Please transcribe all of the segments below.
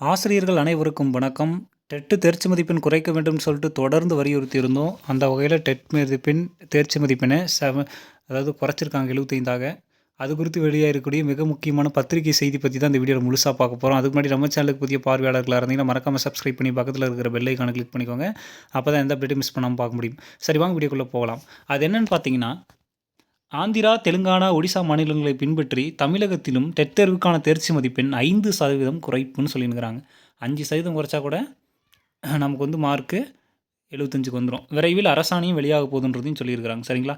ஆசிரியர்கள் அனைவருக்கும் வணக்கம். டெட்டு தேர்ச்சி மதிப்பெண் குறைக்க வேண்டும்னு சொல்லிட்டு தொடர்ந்து வலியுறுத்தி இருந்தோம் அந்த வகையில் டெட் மதிப்பெண் தேர்ச்சி மதிப்பெண்ணை செவ அதாவது குறைச்சிருக்காங்க எழுபத்தைந்தாக அது குறித்து வெளியாக இருக்கக்கூடிய மிக முக்கியமான பத்திரிகை செய்தி பற்றி தான் இந்த வீடியோவில் முழுசாக பார்க்க போகிறோம் அதுக்கு முன்னாடி நம்ம சேனலுக்கு புதிய பார்வையாளர்களாக இருந்தீங்கன்னா மறக்காமல் சப்ஸ்கிரைப் பண்ணி பக்கத்தில் இருக்கிற பெல்லைக்கான கிளிக் பண்ணிக்கோங்க. அப்போ தான் எந்த அப்டேட்டும் மிஸ் பண்ணாமல் பார்க்க முடியும். சரி வாங்க வீடியோக்குள்ளே போகலாம். அது என்னென்னு பார்த்தீங்கன்னா ஆந்திரா தெலுங்கானா ஒடிசா மாநிலங்களை பின்பற்றி தமிழகத்திலும் டெட் தேர்வுக்கான தேர்ச்சி மதிப்பெண் ஐந்து சதவீதம் குறைப்புன்னு சொல்லியிருக்கிறாங்க அஞ்சு சதவீதம் குறைச்சா கூட நமக்கு வந்து மார்க்கு எழுபத்தஞ்சுக்கு வந்துடும் விரைவில் அரசாணையும் வெளியாக போகுதுன்றதையும் சொல்லியிருக்கிறாங்க. சரிங்களா?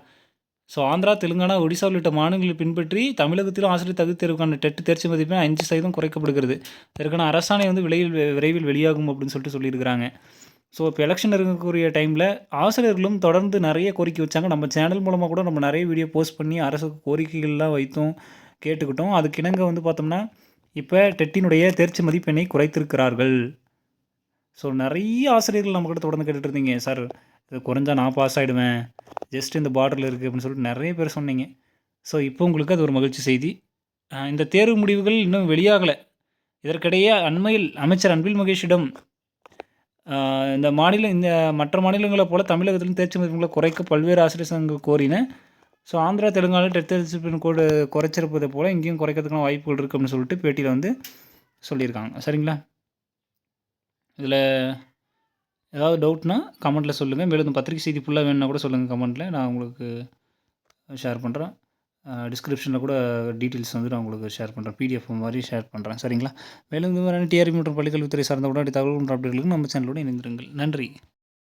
ஸோ ஆந்திரா தெலுங்கானா ஒடிசா உள்ளிட்ட மாநிலங்களை பின்பற்றி தமிழகத்திலும் ஆசிரியர் தகுதி தேர்வுக்கான டெட் தேர்ச்சி மதிப்பெண் அஞ்சு சதவீதம் குறைக்கப்படுகிறது. இதற்கான அரசாணை வந்து விலையில் விரைவில் வெளியாகும் அப்படின்னு சொல்லிட்டு சொல்லியிருக்கிறாங்க. ஸோ இப்போ எலெக்ஷன் இருக்கக்கூடிய டைமில் ஆசிரியர்களும் தொடர்ந்து நிறைய கோரிக்கை வச்சாங்க. நம்ம சேனல் மூலமாக கூட நம்ம நிறைய வீடியோ போஸ்ட் பண்ணி அரசுக்கு கோரிக்கைகள்லாம் வைத்தோம் கேட்டுக்கிட்டோம். அதுக்கு இணங்க வந்து பார்த்தோம்னா இப்போ டெட்டினுடைய தேர்ச்சி மதிப்பெண்ணை குறைத்திருக்கிறார்கள். ஸோ நிறைய ஆசிரியர்கள் நம்மக்கிட்ட தொடர்ந்து கேட்டுட்டு இருந்தீங்க. சார் இது குறைஞ்சா நான் பாஸ் ஆகிடுவேன் ஜஸ்ட் இந்த பார்டரில் இருக்குது அப்படின்னு சொல்லிட்டு நிறைய பேர் சொன்னீங்க. ஸோ இப்போ உங்களுக்கு அது ஒரு மகிழ்ச்சி செய்தி. இந்த தேர்வு முடிவுகள் இன்னும் வெளியாகலை. இதற்கிடையே அண்மையில் அமைச்சர் அன்பில் மகேஷிடம் இந்த மாநிலம் இந்த மற்ற மாநிலங்களைப் போல தமிழகத்திலும் தேர்ச்சி மதிப்பெண்களை குறைக்க பல்வேறு ஆசிரியர் சங்கம் கோரின. ஸோ ஆந்திரா தெலுங்கானா டெட் கோடு குறைச்சிருப்பதை போல் இங்கேயும் குறைக்கிறதுக்கான வாய்ப்புகள் இருக்குது அப்படின்னு சொல்லிட்டு பேட்டியில் வந்து சொல்லியிருக்காங்க. சரிங்களா? இதில் ஏதாவது டவுட்னா கமெண்ட்டில் சொல்லுங்கள் மேலும் இந்த பத்திரிகை செய்தி ஃபுல்லாக வேணுன்னா கூட சொல்லுங்கள் கமெண்ட்டில் நான் உங்களுக்கு ஷேர் பண்ணுறேன் டிஸ்கிரிப்ஷனில் கூட டீட்டெயில்ஸ் வந்து நான் உங்களுக்கு ஷேர் பண்ணுறேன் பிடிஎஃப் மாதிரி ஷேர் பண்ணுறேன் சரிங்களா? மேலும் இந்த மாதிரியான டிஆர்பி மற்றும் பள்ளிக்கல்வித்துறை சார்ந்த உடனடி தகவல் மற்றும் அப்டேட்களுக்கு நம்ம சேனலோடு இணைந்திருங்கள். நன்றி.